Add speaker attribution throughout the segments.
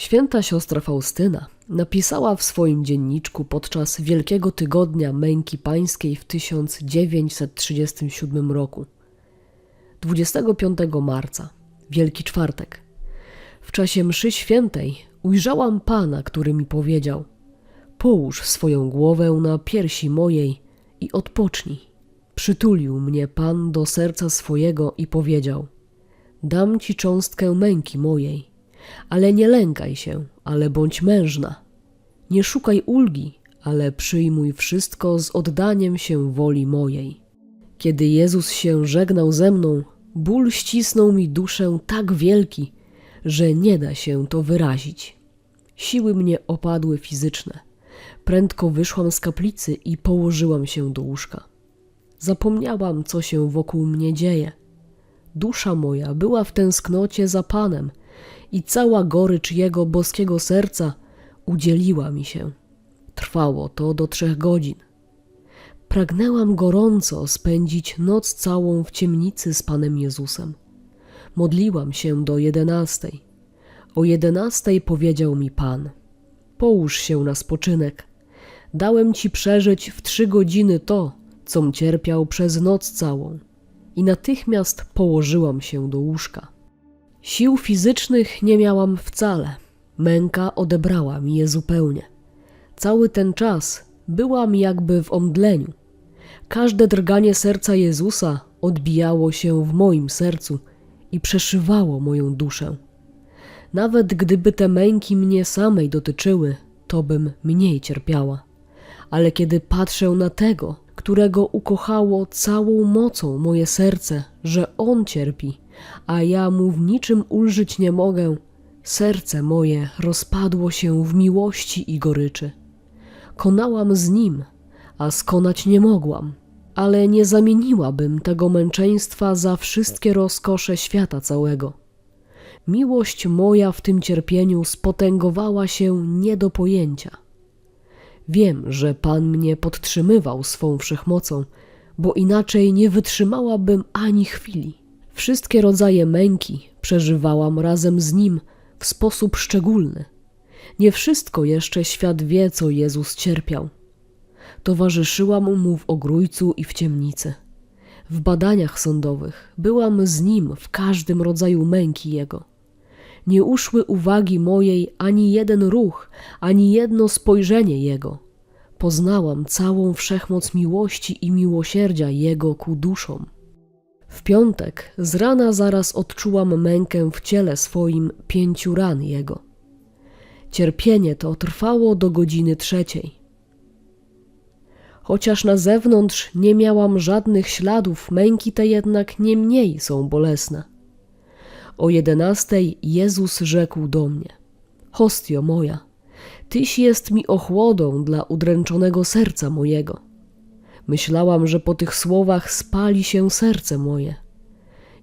Speaker 1: Święta siostra Faustyna napisała w swoim dzienniczku podczas Wielkiego Tygodnia Męki Pańskiej w 1937 roku. 25 marca, Wielki Czwartek. W czasie mszy świętej ujrzałam Pana, który mi powiedział: Połóż swoją głowę na piersi mojej i odpocznij. Przytulił mnie Pan do serca swojego i powiedział: Dam ci cząstkę męki mojej, ale nie lękaj się, ale bądź mężna. Nie szukaj ulgi, ale przyjmuj wszystko z oddaniem się woli mojej. Kiedy Jezus się żegnał ze mną, ból ścisnął mi duszę tak wielki, że nie da się to wyrazić. Siły mnie opadły fizyczne. Prędko wyszłam z kaplicy i położyłam się do łóżka. Zapomniałam, co się wokół mnie dzieje. Dusza moja była w tęsknocie za Panem i cała gorycz Jego boskiego serca udzieliła mi się. Trwało to do trzech godzin. Pragnęłam gorąco spędzić noc całą w ciemnicy z Panem Jezusem. Modliłam się do jedenastej. O jedenastej powiedział mi Pan: Połóż się na spoczynek. Dałem ci przeżyć w trzy godziny to, com cierpiał przez noc całą. I natychmiast położyłam się do łóżka. Sił fizycznych nie miałam wcale. Męka odebrała mi je zupełnie. Cały ten czas byłam jakby w omdleniu. Każde drganie serca Jezusa odbijało się w moim sercu i przeszywało moją duszę. Nawet gdyby te męki mnie samej dotyczyły, to bym mniej cierpiała. Ale kiedy patrzę na tego, którego ukochało całą mocą moje serce, że on cierpi, a ja mu w niczym ulżyć nie mogę, serce moje rozpadło się w miłości i goryczy. Konałam z nim, a skonać nie mogłam, ale nie zamieniłabym tego męczeństwa za wszystkie rozkosze świata całego. Miłość moja w tym cierpieniu spotęgowała się nie do pojęcia. Wiem, że Pan mnie podtrzymywał swą wszechmocą, bo inaczej nie wytrzymałabym ani chwili. Wszystkie rodzaje męki przeżywałam razem z Nim w sposób szczególny. Nie wszystko jeszcze świat wie, co Jezus cierpiał. Towarzyszyłam Mu w ogrójcu i w ciemnicy. W badaniach sądowych byłam z Nim w każdym rodzaju męki Jego. Nie uszły uwagi mojej ani jeden ruch, ani jedno spojrzenie Jego. Poznałam całą wszechmoc miłości i miłosierdzia Jego ku duszom. W piątek z rana zaraz odczułam mękę w ciele swoim pięciu ran Jego. Cierpienie to trwało do godziny trzeciej. Chociaż na zewnątrz nie miałam żadnych śladów, męki te jednak nie mniej są bolesne. O jedenastej Jezus rzekł do mnie: Hostio moja, tyś jest mi ochłodą dla udręczonego serca mojego. Myślałam, że po tych słowach spali się serce moje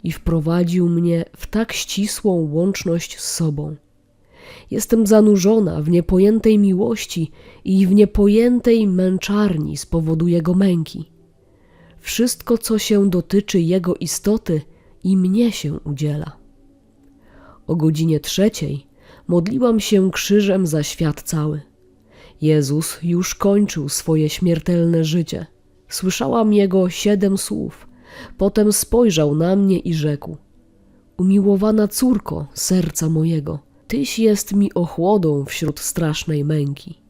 Speaker 1: i wprowadził mnie w tak ścisłą łączność z sobą. Jestem zanurzona w niepojętej miłości i w niepojętej męczarni z powodu Jego męki. Wszystko, co się dotyczy Jego istoty, i mnie się udziela. O godzinie trzeciej modliłam się krzyżem za świat cały. Jezus już kończył swoje śmiertelne życie. Słyszałam Jego siedem słów. Potem spojrzał na mnie i rzekł: Umiłowana córko serca mojego, Tyś jest mi ochłodą wśród strasznej męki.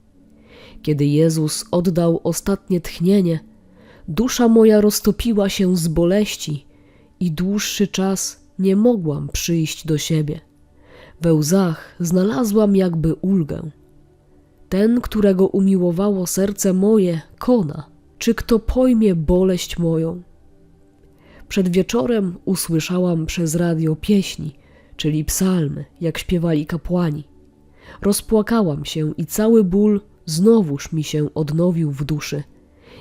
Speaker 1: Kiedy Jezus oddał ostatnie tchnienie, dusza moja roztopiła się z boleści i dłuższy czas nie mogłam przyjść do siebie. We łzach znalazłam jakby ulgę. Ten, którego umiłowało serce moje, kona. Czy kto pojmie boleść moją? Przed wieczorem usłyszałam przez radio pieśni, czyli psalmy, jak śpiewali kapłani. Rozpłakałam się i cały ból znowuż mi się odnowił w duszy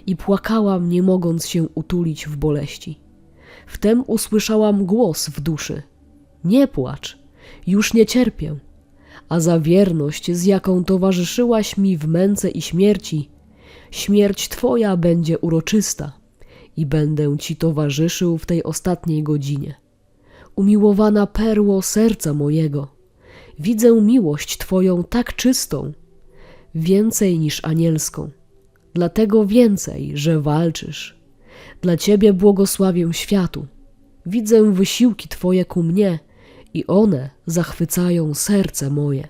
Speaker 1: i płakałam, nie mogąc się utulić w boleści. Wtem usłyszałam głos w duszy: Nie płacz, już nie cierpię. A za wierność, z jaką towarzyszyłaś mi w męce i śmierci, śmierć Twoja będzie uroczysta i będę Ci towarzyszył w tej ostatniej godzinie. Umiłowana perło serca mojego, Widzę miłość Twoją tak czystą, więcej niż anielską. Dlatego więcej, że walczysz. Dla Ciebie błogosławię światu. Widzę wysiłki Twoje ku mnie i one zachwycają serce moje.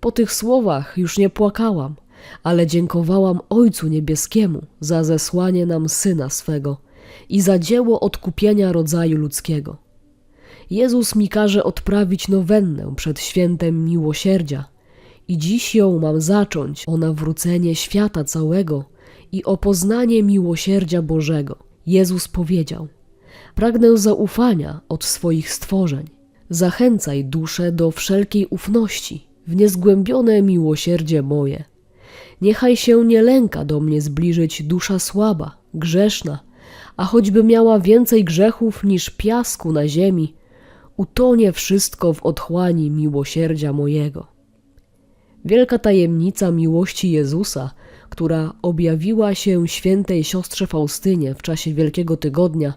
Speaker 1: Po tych słowach już nie płakałam, ale dziękowałam Ojcu Niebieskiemu za zesłanie nam Syna swego i za dzieło odkupienia rodzaju ludzkiego. Jezus mi każe odprawić nowennę przed świętem miłosierdzia i dziś ją mam zacząć o nawrócenie świata całego i o poznanie miłosierdzia Bożego. Jezus powiedział: Pragnę zaufania od swoich stworzeń. Zachęcaj duszę do wszelkiej ufności w niezgłębione miłosierdzie moje. Niechaj się nie lęka do mnie zbliżyć dusza słaba, grzeszna, a choćby miała więcej grzechów niż piasku na ziemi, utonie wszystko w otchłani miłosierdzia mojego. Wielka tajemnica miłości Jezusa, która objawiła się świętej siostrze Faustynie w czasie Wielkiego Tygodnia,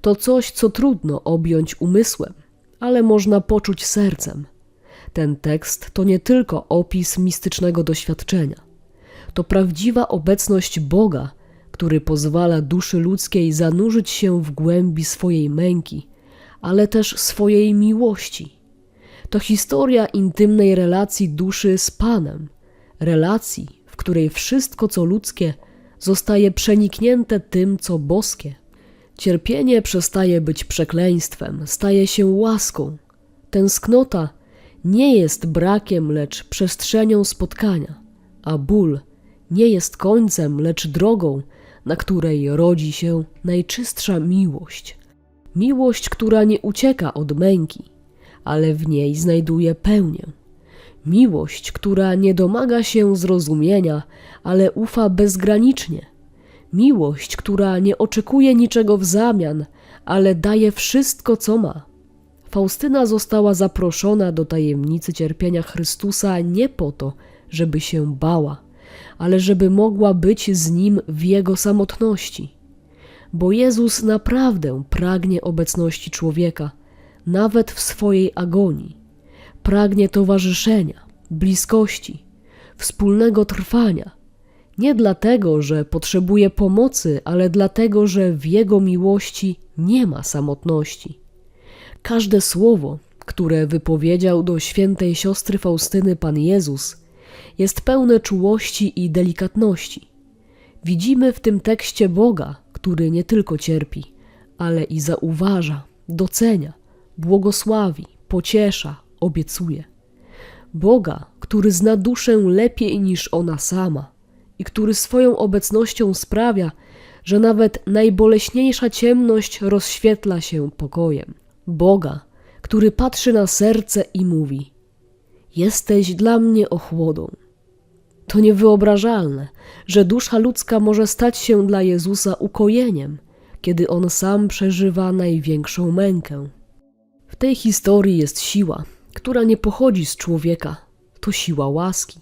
Speaker 1: to coś, co trudno objąć umysłem, ale można poczuć sercem. Ten tekst to nie tylko opis mistycznego doświadczenia. To prawdziwa obecność Boga, który pozwala duszy ludzkiej zanurzyć się w głębi swojej męki, ale też swojej miłości. To historia intymnej relacji duszy z Panem, relacji, w której wszystko co ludzkie zostaje przeniknięte tym, co boskie. Cierpienie przestaje być przekleństwem, staje się łaską. Tęsknota nie jest brakiem, lecz przestrzenią spotkania, a ból nie jest końcem, lecz drogą, na której rodzi się najczystsza miłość. Miłość, która nie ucieka od męki, ale w niej znajduje pełnię. Miłość, która nie domaga się zrozumienia, ale ufa bezgranicznie. Miłość, która nie oczekuje niczego w zamian, ale daje wszystko, co ma. Faustyna została zaproszona do tajemnicy cierpienia Chrystusa nie po to, żeby się bała, ale żeby mogła być z nim w jego samotności. Bo Jezus naprawdę pragnie obecności człowieka, nawet w swojej agonii. Pragnie towarzyszenia, bliskości, wspólnego trwania. Nie dlatego, że potrzebuje pomocy, ale dlatego, że w jego miłości nie ma samotności. Każde słowo, które wypowiedział do świętej siostry Faustyny Pan Jezus, jest pełne czułości i delikatności. Widzimy w tym tekście Boga, który nie tylko cierpi, ale i zauważa, docenia, błogosławi, pociesza, obiecuje. Boga, który zna duszę lepiej niż ona sama i który swoją obecnością sprawia, że nawet najboleśniejsza ciemność rozświetla się pokojem. Boga, który patrzy na serce i mówi: Jesteś dla mnie ochłodą. To niewyobrażalne, że dusza ludzka może stać się dla Jezusa ukojeniem, kiedy on sam przeżywa największą mękę. W tej historii jest siła, która nie pochodzi z człowieka, to siła łaski.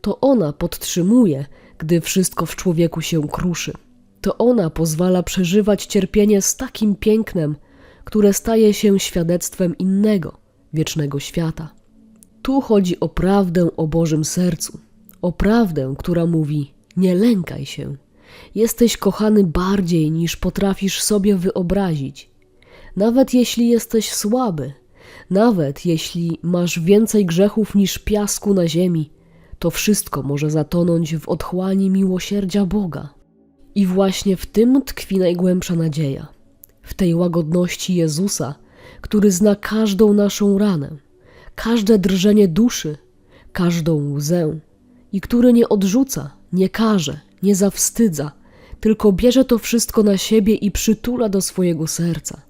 Speaker 1: To ona podtrzymuje, gdy wszystko w człowieku się kruszy. To ona pozwala przeżywać cierpienie z takim pięknem, które staje się świadectwem innego, wiecznego świata. Tu chodzi o prawdę o Bożym sercu, o prawdę, która mówi: Nie lękaj się. Jesteś kochany bardziej niż potrafisz sobie wyobrazić. Nawet jeśli jesteś słaby, nawet jeśli masz więcej grzechów niż piasku na ziemi, to wszystko może zatonąć w otchłani miłosierdzia Boga. I właśnie w tym tkwi najgłębsza nadzieja w tej łagodności Jezusa, który zna każdą naszą ranę, każde drżenie duszy, każdą łzę i który nie odrzuca, nie karze, nie zawstydza, tylko bierze to wszystko na siebie i przytula do swojego serca.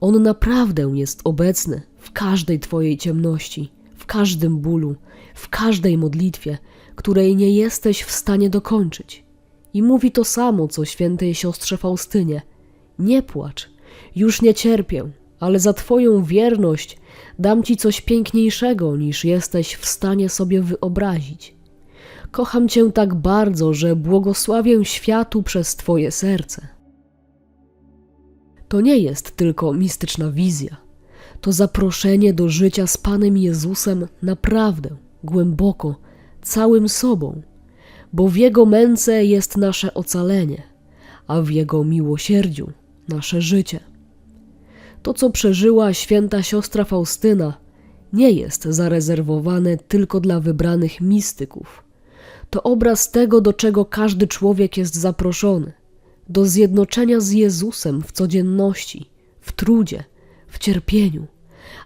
Speaker 1: On naprawdę jest obecny w każdej Twojej ciemności, w każdym bólu, w każdej modlitwie, której nie jesteś w stanie dokończyć. I mówi to samo, co świętej siostrze Faustynie – nie płacz, już nie cierpię, ale za Twoją wierność dam Ci coś piękniejszego, niż jesteś w stanie sobie wyobrazić. Kocham Cię tak bardzo, że błogosławię światu przez Twoje serce. To nie jest tylko mistyczna wizja. To zaproszenie do życia z Panem Jezusem naprawdę, głęboko, całym sobą, bo w Jego męce jest nasze ocalenie, a w Jego miłosierdziu nasze życie. To, co przeżyła święta siostra Faustyna, nie jest zarezerwowane tylko dla wybranych mistyków. To obraz tego, do czego każdy człowiek jest zaproszony do zjednoczenia z Jezusem w codzienności, w trudzie, w cierpieniu,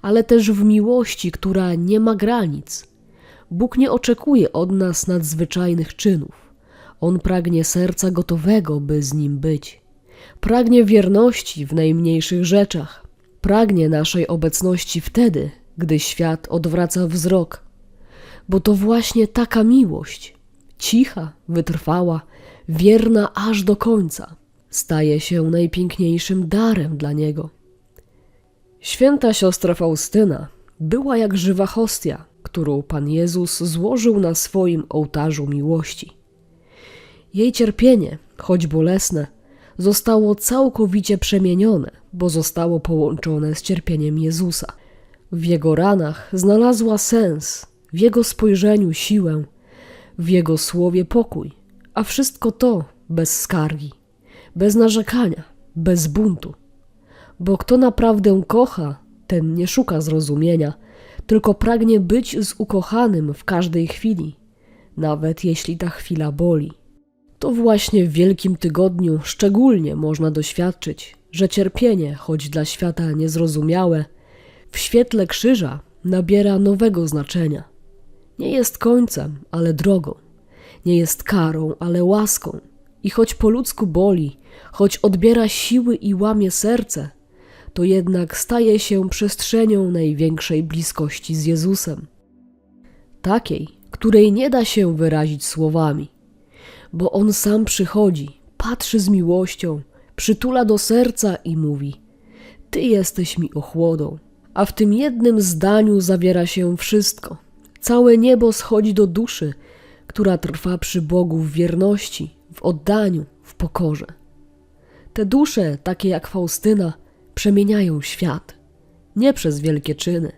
Speaker 1: ale też w miłości, która nie ma granic. Bóg nie oczekuje od nas nadzwyczajnych czynów. On pragnie serca gotowego, by z nim być. Pragnie wierności w najmniejszych rzeczach. Pragnie naszej obecności wtedy, gdy świat odwraca wzrok. Bo to właśnie taka miłość, cicha, wytrwała, wierna aż do końca, staje się najpiękniejszym darem dla niego. Święta siostra Faustyna była jak żywa hostia, którą Pan Jezus złożył na swoim ołtarzu miłości. Jej cierpienie, choć bolesne, zostało całkowicie przemienione, bo zostało połączone z cierpieniem Jezusa. W jego ranach znalazła sens, w jego spojrzeniu siłę, w jego słowie pokój, a wszystko to bez skargi, bez narzekania, bez buntu. Bo kto naprawdę kocha, ten nie szuka zrozumienia, tylko pragnie być z ukochanym w każdej chwili, nawet jeśli ta chwila boli. To właśnie w Wielkim Tygodniu szczególnie można doświadczyć, że cierpienie, choć dla świata niezrozumiałe, w świetle krzyża nabiera nowego znaczenia. Nie jest końcem, ale drogą. Nie jest karą, ale łaską. I choć po ludzku boli, choć odbiera siły i łamie serce, to jednak staje się przestrzenią największej bliskości z Jezusem. Takiej, której nie da się wyrazić słowami, bo On sam przychodzi, patrzy z miłością, przytula do serca i mówi: Ty jesteś mi ochłodą. A w tym jednym zdaniu zawiera się wszystko. Całe niebo schodzi do duszy, która trwa przy Bogu w wierności, w oddaniu, w pokorze. Te dusze, takie jak Faustyna, przemieniają świat. Nie przez wielkie czyny,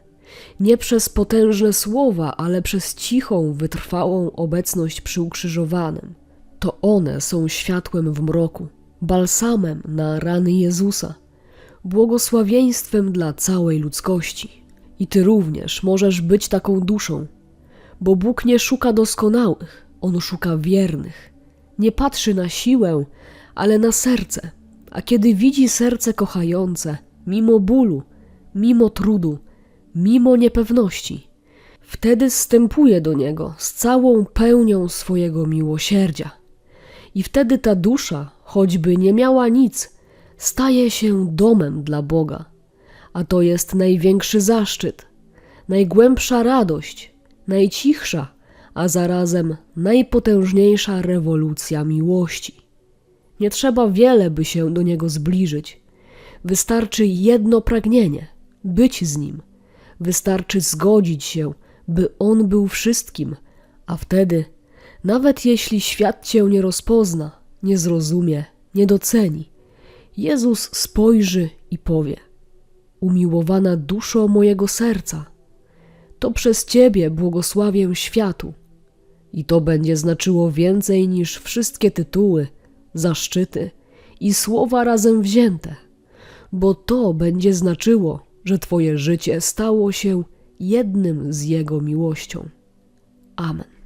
Speaker 1: nie przez potężne słowa, ale przez cichą, wytrwałą obecność przy ukrzyżowanym. To one są światłem w mroku, balsamem na rany Jezusa, błogosławieństwem dla całej ludzkości. I ty również możesz być taką duszą, bo Bóg nie szuka doskonałych, on szuka wiernych. Nie patrzy na siłę, ale na serce. A kiedy widzi serce kochające, mimo bólu, mimo trudu, mimo niepewności, wtedy zstępuje do niego z całą pełnią swojego miłosierdzia. I wtedy ta dusza, choćby nie miała nic, staje się domem dla Boga. A to jest największy zaszczyt, najgłębsza radość, najcichsza, a zarazem najpotężniejsza rewolucja miłości. Nie trzeba wiele, by się do niego zbliżyć. Wystarczy jedno pragnienie być z nim. Wystarczy zgodzić się, by on był wszystkim, a wtedy, nawet jeśli świat cię nie rozpozna, nie zrozumie, nie doceni, Jezus spojrzy i powie: Umiłowana duszo mojego serca, to przez ciebie błogosławię światu. I to będzie znaczyło więcej niż wszystkie tytuły, zaszczyty i słowa razem wzięte, bo to będzie znaczyło, że Twoje życie stało się jednym z Jego miłością. Amen.